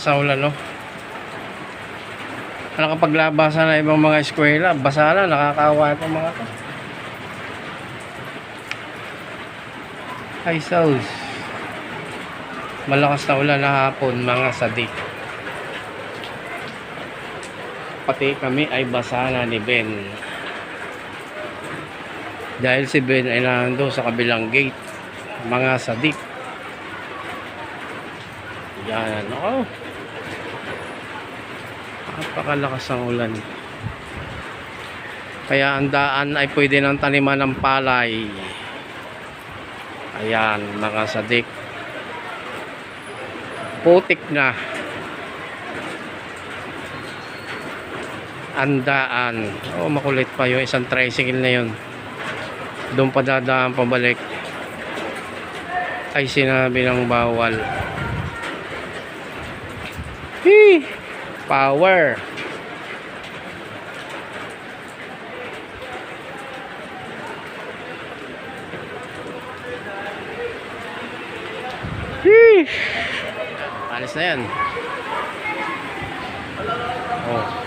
Sa ulan, no? Nakapaglabasan na ibang mga eskwela, basa na, nakakawa itong mga to. Ay, sauce. Malakas na ulan na hapon, mga sadik. Pati kami ay basa na ni Ben. Dahil si Ben ay nando sa kabilang gate, mga sadik. Yan, oh. Napakalakas ng ulan. Kaya ang daan ay pwede ng taniman ng palay. Ayan, mga sadik. Putik na. Ang daan. Oh, makulit pa yung isang tricycle na yun. Doon pa dadaan pabalik. Ay sinabi ng bawal. Hee! Power. Hee! Alis na yan. Oh.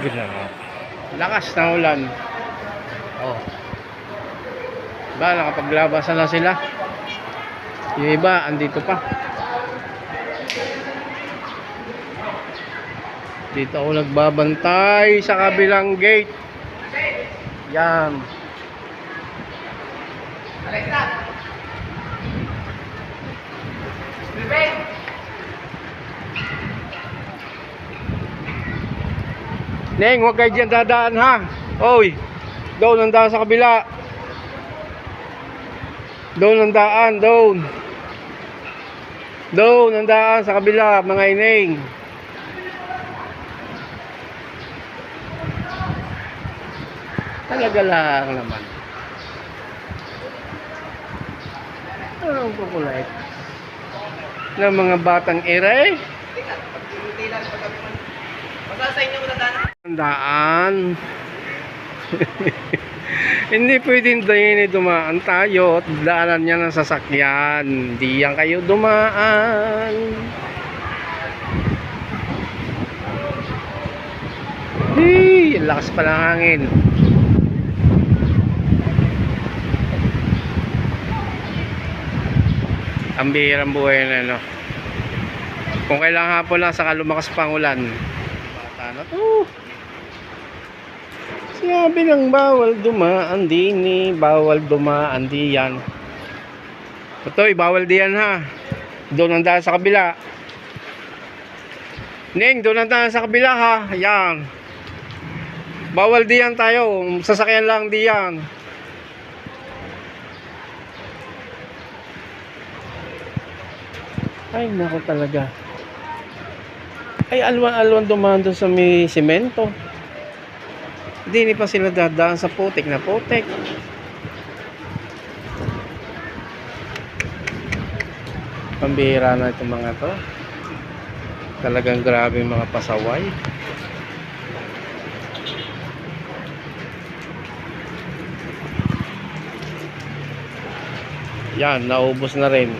Grabe. Lakas ng ulan. Oh. Ba, nakapaglabasan na sila. Yung iba, andito pa. Dito ako nagbabantay sa kabilang gate. Yan. Neng, huwag kayo dyan dadaan ha. Oy, doon ang daan sa kabila. Doon ang daan, doon. Doon ang daan sa kabila, mga ineng. Talaga lang naman. Anong kukulit? Ng mga batang ere? Daan. Hindi pwedeng dahin dumaan tayo at daanan niya ng sasakyan. Hindi yan kayo dumaan. Hey, lakas pa ng hangin. Ang bihirang buhay na no. Kung kailangan hapon lang saka lumakas pang ulan. Bata na to. Sabi ng bawal dumaan din eh. Bawal dumaan diyan. Ito bawal diyan ha. Doon ang daan sa kabila. Ning, doon ang daan sa kabila ha. Yan. Bawal diyan tayo. Sasakyan lang diyan. Ay, nako talaga. Ay, alwan-alwan dumaan doon sa may semento. Hindi pa sila dadaan sa putik na putik. Pambihira na itong mga to. Talagang grabe mga pasaway. Yan, naubos na rin.